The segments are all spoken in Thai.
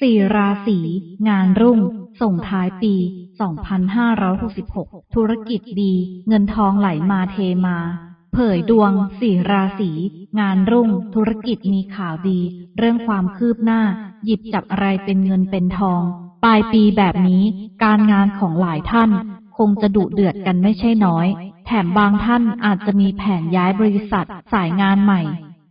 สี่ราศีงานรุ่ง ส่งท้ายปี 2566 ธุรกิจดี เงินทองไหลมาเทมา เผยดวงสี่ราศีงานรุ่ง ธุรกิจมีข่าวดี เรื่องความคืบหน้า หยิบจับอะไรเป็นเงินเป็นทอง ปลายปีแบบนี้ การงานของหลายท่าน คงจะดุเดือดกันไม่ใช่น้อย แถมบางท่านอาจจะมีแผนย้ายบริษัทสายงานใหม่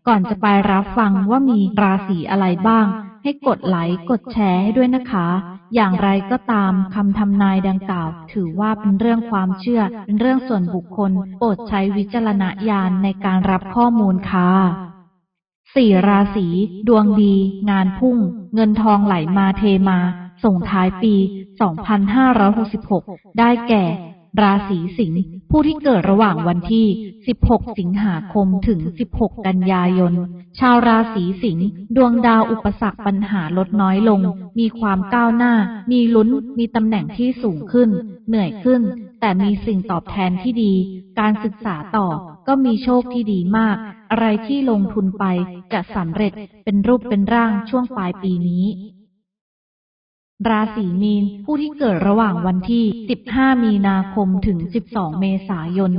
ก่อนจะไปรับฟังว่ามีราศีอะไรบ้าง ให้กดไลค์กดแชร์ให้ด้วยนะคะ อย่างไรก็ตามคำทำนายดังกล่าว ถือว่าเป็นเรื่องความเชื่อ เป็นเรื่องส่วนบุคคล โปรดใช้วิจารณญาณในการรับข้อมูลค่ะสี่ราศีดวงดี งานพุ่ง เงินทองไหลมาเทมา ส่งท้ายปี 2566 ได้แก่ ราศีสิงห์ ผู้ที่เกิดระหว่างวันที่ 16 สิงหาคมถึง 16 กันยายน ชาวราศีสิงห์ดวงดาวอุปสรรคปัญหาลดน้อยลง มีความก้าวหน้า มีลุ้น มีตำแหน่งที่สูงขึ้น เหนื่อยขึ้น แต่มีสิ่งตอบแทนที่ดี การศึกษาต่อก็มีโชคที่ดีมาก อะไรที่ลงทุนไปจะสำเร็จเป็นรูปเป็นร่างช่วงปลายปีนี้ ราศีมีน ผู้ที่เกิดระหว่างวันที่ 15 มีนาคมถึง 12 เมษายน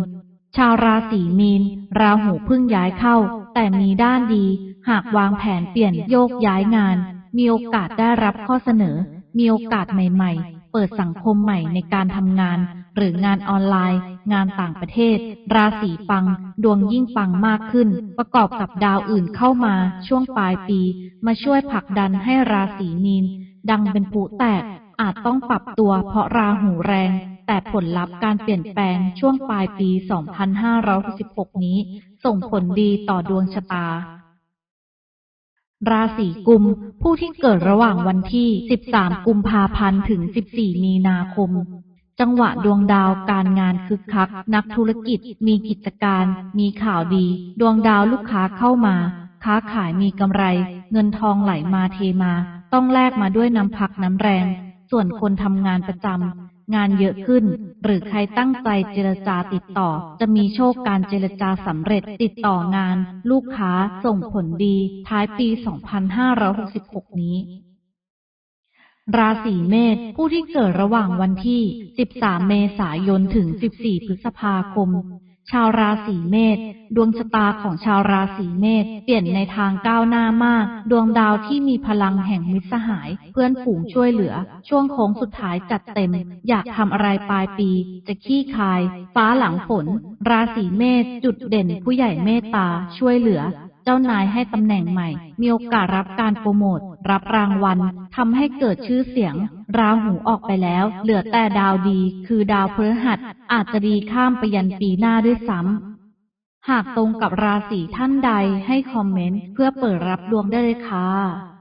ชาวราศีมีน ราหูพิ่งย้ายเข้า แต่มีด้านดี หากวางแผนเปลี่ยนโยกย้ายงาน มีโอกาสได้รับข้อเสนอ มีโอกาสใหม่ ๆ เปิดสังคมใหม่ในการทำงาน หรืองานออนไลน์ งานต่างประเทศ ราศีปัง ดวงยิ่งปังมากขึ้น ประกอบกับดาวอื่นเข้ามา ช่วงปลายปี มาช่วยผลักดันให้ราศีมีน ดังเป็นผูแตก อาจต้องปรับตัวเพราะราหูแรง แต่ผลลัพธ์การเปลี่ยนแปลงช่วงปลายปี 2566 นี้ ส่งผลดีต่อดวงชะตา ราศีกุม ผู้ที่เกิดระหว่างวันที่ 13 กุมภาพันธ์ถึง 14 มีนาคมจังหวะดวงดาวการงานคึกคัก นักธุรกิจ มีกิจการ มีข่าวดี ดวงดาวลูกค้าเข้ามา ค้าขายมีกำไร เงินทองไหลมาเทมา ต้องแลกมาด้วยน้ำพักน้ำแรง ส่วนคนทำงานประจำงานเยอะขึ้น หรือใครตั้งใจเจรจาติดต่อ จะมีโชคการเจรจาสำเร็จติดต่องาน ลูกค้าส่งผลดี ท้ายปี 2566 นี้ราศีเมษผู้ที่เกิดระหว่างวันที่ 13 เมษายน ถึง 14 พฤษภาคม ชาวราศีเมษดวงชะตาของชาวราศีเมษเปลี่ยนในทางก้าวหน้ามาก ดวงดาวที่มีพลังแห่งมิตรสหาย เพื่อนฝูงช่วยเหลือ ช่วงโค้งสุดท้ายจัดเต็ม อยากทำอะไรปลายปี จะขี้คาย ฟ้าหลังฝนราศีเมษจุดเด่นผู้ใหญ่เมตตาช่วยเหลือ เจ้านายให้ตำแหน่งใหม่ มีโอกาสรับการโปรโมท รับรางวัลทำให้เกิดชื่อเสียง ราหูออกไปแล้ว เหลือแต่ดาวดี คือดาวพฤหัส อาจจะดีข้ามไปยันปีหน้าด้วยซ้ำหากตรงกับราศีท่านใดให้คอมเมนต์ เพื่อเปิดรับดวงได้เลยค่ะ